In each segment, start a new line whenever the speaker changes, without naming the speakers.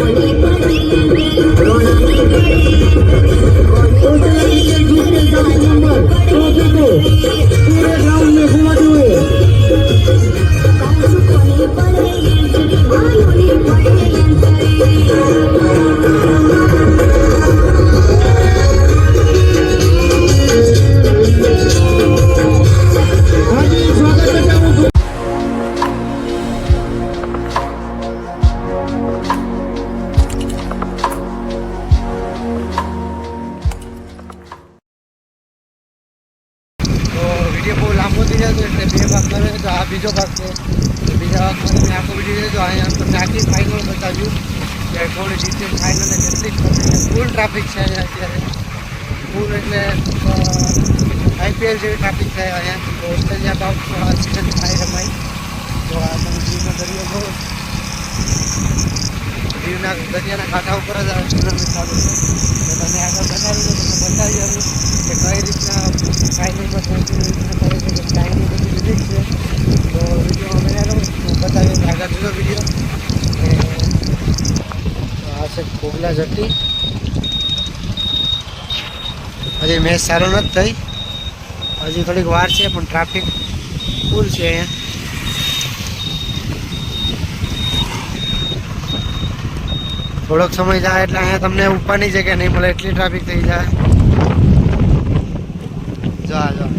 Por mi parte, por આખી final બતાવ્યું કે થોડી ડિટેલ ફાઇનલ કેટલી ફૂલ ટ્રાફિક છે અહીંયા અત્યારે. ફૂલ એટલે આઈપીએલ જેવી ટ્રાફિક છે અહીંયા. તો ઓસ્ટ્રેલિયા બાપ સિઝન થાય રમાય તો આ તમે દીવનો દરિયો બહુ દીવના દરિયાના કાંઠા ઉપર જ આ ટુર્નામેન્ટ ચાલુ છે. તો તમે આગળ બતાવી દો તમને બતાવી આવ્યું કે કઈ રીતના ફાઇનલમાં પહોંચી રીતના છે, કે ટાઈમની બધી વિધિક છે. તો વિડીયોમાં રહો હું આગળ જોજો વીડિયો છે કોગલા જટી હજી મેચ સારો નથી થઈ. હજી થોડીક વાર છે, પણ ટ્રાફિક ફૂલ છે અહીંયા. થોડોક સમય જાય એટલે અહીંયા તમને ઉપરની જગ્યા નહીં મળે, એટલી ટ્રાફિક થઈ જાય. જા જા.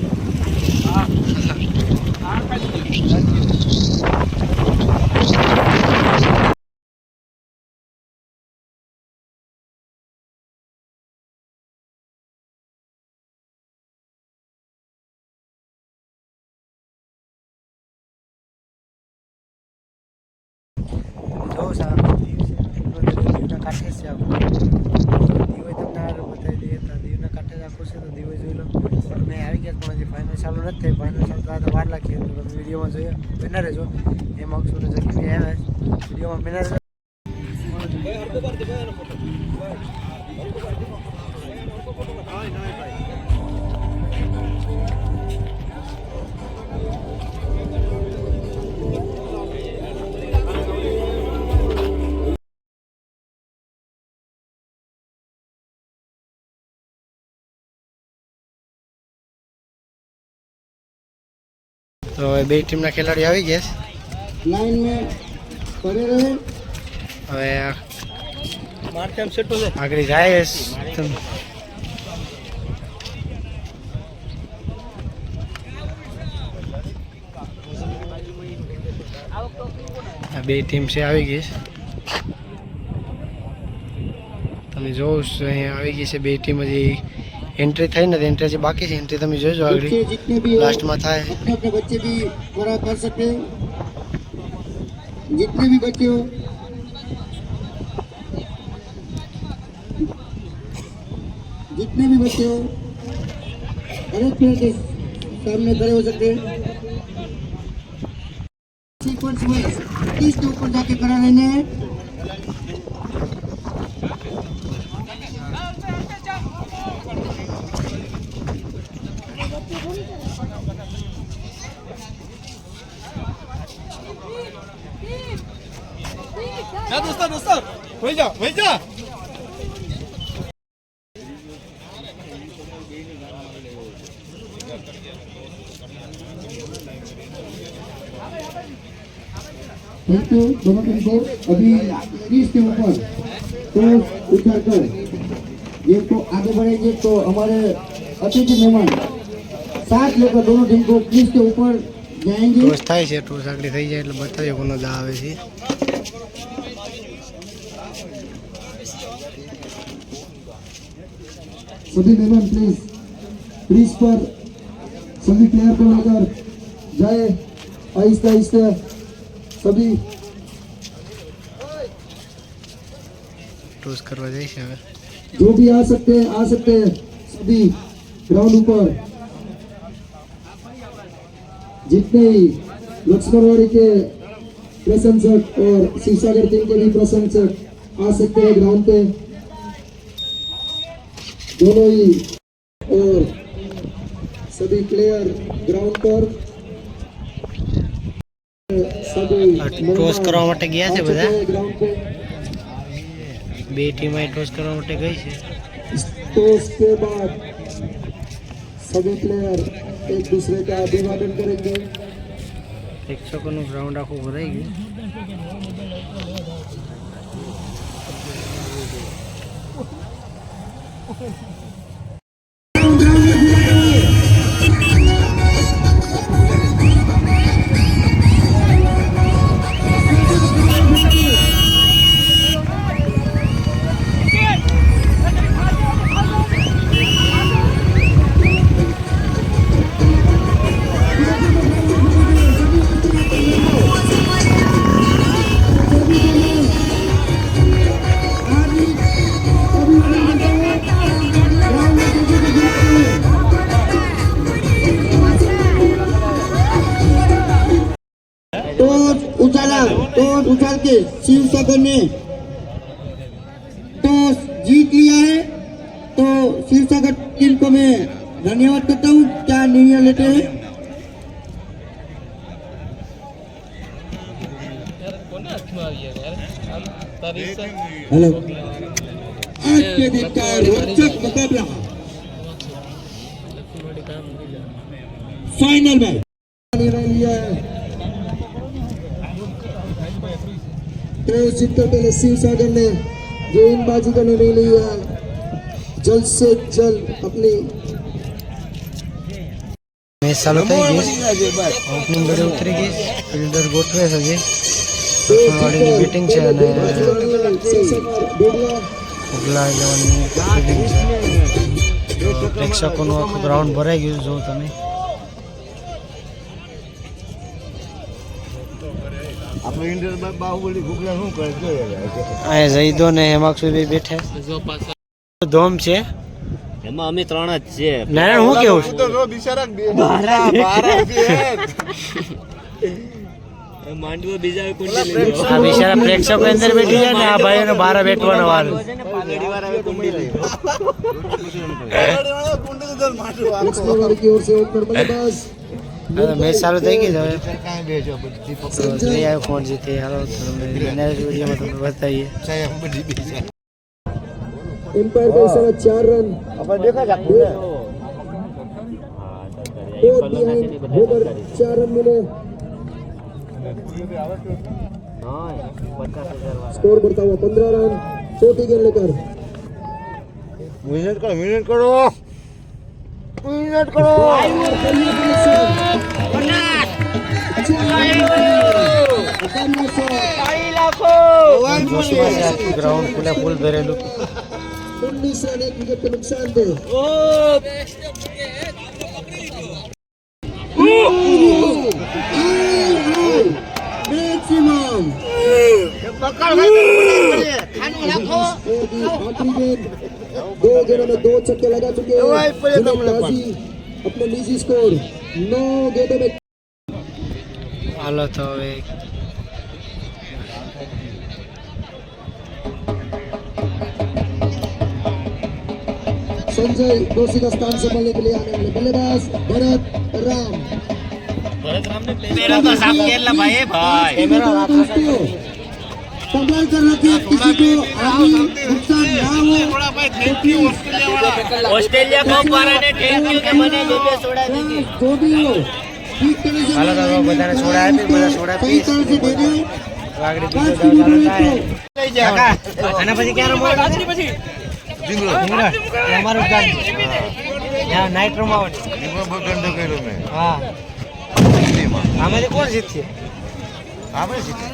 સાહેબ દીવના કાંઠે જ આખું દીવે તમને હારું બતાવી દઈએ તો દીવના કાંઠે આખું છે તો દીવે જોઈ લો. મેં આવી ગયા પણ હજી ફાઇનલ ચાલુ નથી ફાઇનલ થતા તો વાર લાગી તો તમે વિડીયોમાં જોઈએ બના રહેજો એમાં અક્ષુને જલ્દી આવ્યા વિડીયોમાં તો હવે બે ટીમના ખેલાડી આવી ગયા છે. હવે આગળ જાય બે ટીમ છે આવી ગઈ છે. તમે જોવો અહીંયા આવી ગઈ છે બે ટીમ હજી એન્ટ્રી થઈ નથી એન્ટ્રી હજી બાકી છે એન્ટ્રી તમે જોજો આગળ
बच्चे जितने भी हो
लास्ट में था है।
अपने अपने बच्चे भी थोड़ा कर सकते हैं जितने भी बच्चे हो जितने भी बच्चे हो हर एक प्लेयर के सामने खड़े हो सकते हैं सीक्वेंस में तीस के ऊपर जाके खड़ा रहना है
हाँ,
दोस्तों दोस्तों। दोनों को अभी तीस के ऊपर। तो उठाकर, ये तो आगे बढ़ेंगे तो हमारे अतिथि मेहमान। साथ लेकर दोनों टीम को तीस के ऊपर जाएंगे
ટોસ થાય છે ટોસ આગળ થઈ જાય એટલે બતાવીએ કોનો દા આવે છે
सभी मेहमान प्लीज क्रीज पर सभी प्लेयर को लेकर जाए आहिस्ते आहिस्ते सभी
ટોસ કરવા જાય છે હવે
जो भी आ सकते हैं आ सकते हैं सभी ग्राउंड ऊपर जितने ही लक्ष्मणवाड़ी के प्रशंसक और शिवसागर टीम के भी प्रशंसक आ सकते हैं ग्राउंड पे दोनों ही और सभी प्लेयर ग्राउंड पर सभी
टॉस કરવા માટે ગયા છે બધા?
ग्राउंड पे
બે ટીમ ટોસ કરવા માટે ગઈ છે
टॉस के बाद सभी प्लेयर एक दूसरे का अभिवादन करेंगे
शिक्षकों ग्राउंड आपको बताएगी Thank
you. उछाल शिव सागर ने टॉस जीत लिया है। तो शिव सागर टीम को मैं धन्यवाद करता हूँ। क्या निर्णय लेते हैं? हेलो। आज के दिन का रोचक मुकाबला। फाइनल में निर्णय लिया है तो जीतकर पहले शिव सागर ने गेंदबाजी का निर्णय लिया है जल्द से जल्द अपनी
મેચ ચાલુ થઈ ગઈ ઓપનિંગ ઘડી ઉતરી ગઈ ફિલ્ડર ગોઠવે છે હજી
तो
વાળીની બેટિંગ છે અને
शिव सागर बोलिया
પગલા ઇલેવનની ફિલ્ડિંગ છે તો પ્રેક્ષકોનું આખું ગ્રાઉન્ડ ભરાઈ ગયું જો તમે અહીંયા જઈદો ને હેમાક્ષુ બે બેઠા ધોમ છે?
એમાં અમે ત્રણ જ છે
નારાયણ હું કેવું છું?
તો જો બિચારા બારા બારા
માંડવો બીજા કોઈ
આ બિચારા પ્રેક્ષકો અંદર બેઠી જાય ને આ ભાઈઓને બહાર બેઠવાનો વાર
પાઘડી વાળા આવે કુંડી લઈ
लक्ष्मण वाली की ओर से ओपनर बल्लेबाज
મેચ ચાલુ થઈ ગઈ છે હવે
કાંઈ બેસો બધી
તો જોઈ આવ્યો કોણ જીતે હાલો તમને નેક્સ્ટ વિડીયોમાં તમને બતાવીએ
સાહેબ બધી બીજા
एम्पायर का इशारा चार रन
આપણે દેખા જ
दो बिहाइंड होकर चार रन मिले स्कोर बढ़ता हुआ पंद्रह रन चौथी गेंद लेकर
મહેનત કરો મહેનત કરો
মিনিট করো ગ્રાઉન્ડ ખુલે ફૂલ ભરેલું
ઉન્નીસ અને એક વિકેટ નુકસાન દે મેક્સિમમ પકડ ખાનું રાખો दो गेंदों में दो छक्के लगा चुके हैं जुनैद गाजी अपने निजी स्कोर नौ गेंदों में
હાલો તો હવે
संजय दोषी का स्थान संभालने के लिए आने वाले बल्लेबाज भरत राम
તો સાફ કેરલા ભાઈ ભાઈ
दोस्तों संभाल कर रखिए किसी को आगे नुकसान ना हो
ઓસ્ટ્રેલિયા કપ વાળાને થેન્ક યુ કે મને બે બે સોડા દીધી
जो भी हो ठीक तरह से
હાલો તો બધાને સોડા આપી બધા સોડા
सही
પીશ
तरह से दे दो
તો આગળ
पाँच
બીજો દાવ
मिनट
ચાલુ
में
થાય
तो
આના પછી ક્યાં રમવાનું એ અમારું જ ગામ છે ત્યાં નાઇટ રમવાની
ગંદો કર્યો મેં
હા આમાંથી કોણ જીતશે
આપણે જીતે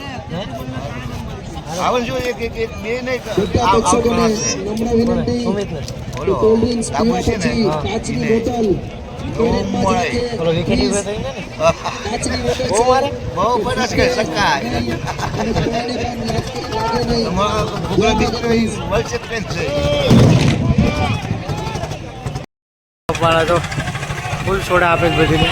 આવે જો એક એક એક બે નહીં
પ્રેક્ષકોને નમ્ર વિનંતી કોલ્ડ ડ્રિંક્સ પીવા પછી કાચની બોટલ ગેરમાજી રીતે
પેલો વિકેટ
please
થઈ ને
કાચની બોટલ
બહુ મારે
બહુ બનાસ કે શક્કા
અને કોઈને પણ લાગે- લાગે નહીં
તમારો ભૂગલા દીકરો ઈ વલચેત પેન છે
વાળા તો ફૂલ સોડા આપે છે બધીને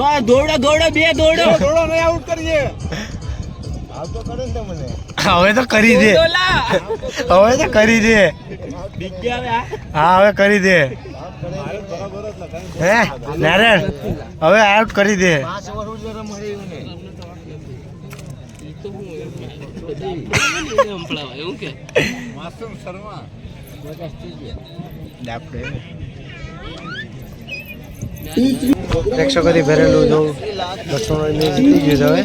વાહ દોડો દોડો બે દોડો
થોડો નહીં આઉટ કરીએ.
હવે તો કરી દે. હવે તો કરી દે. હા. હવે કરી દે. હે નારાયણ હવે આઉટ કરી દે.
રહ્યું ને.
પ્રેક્ષકોથી ભરેલું જો લક્ષ્મણ મેચ જીતી ગયું હવે.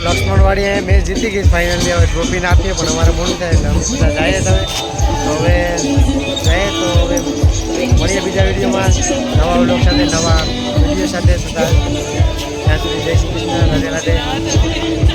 લક્ષ્મણવાડી મેં જીતી ગઈ ફાઇનલી હવે ટ્રોફીને આપીએ, પણ અમારે મોડું થાય એટલે જઈએ તમે. તો હવે જઈએ તો હવે મળીએ બીજા વિડીયોમાં. નવા વ્લોગ સાથે, નવા વીડિયો સાથે. ત્યાં સુધી જય શ્રી કૃષ્ણ. રાધે રાધે.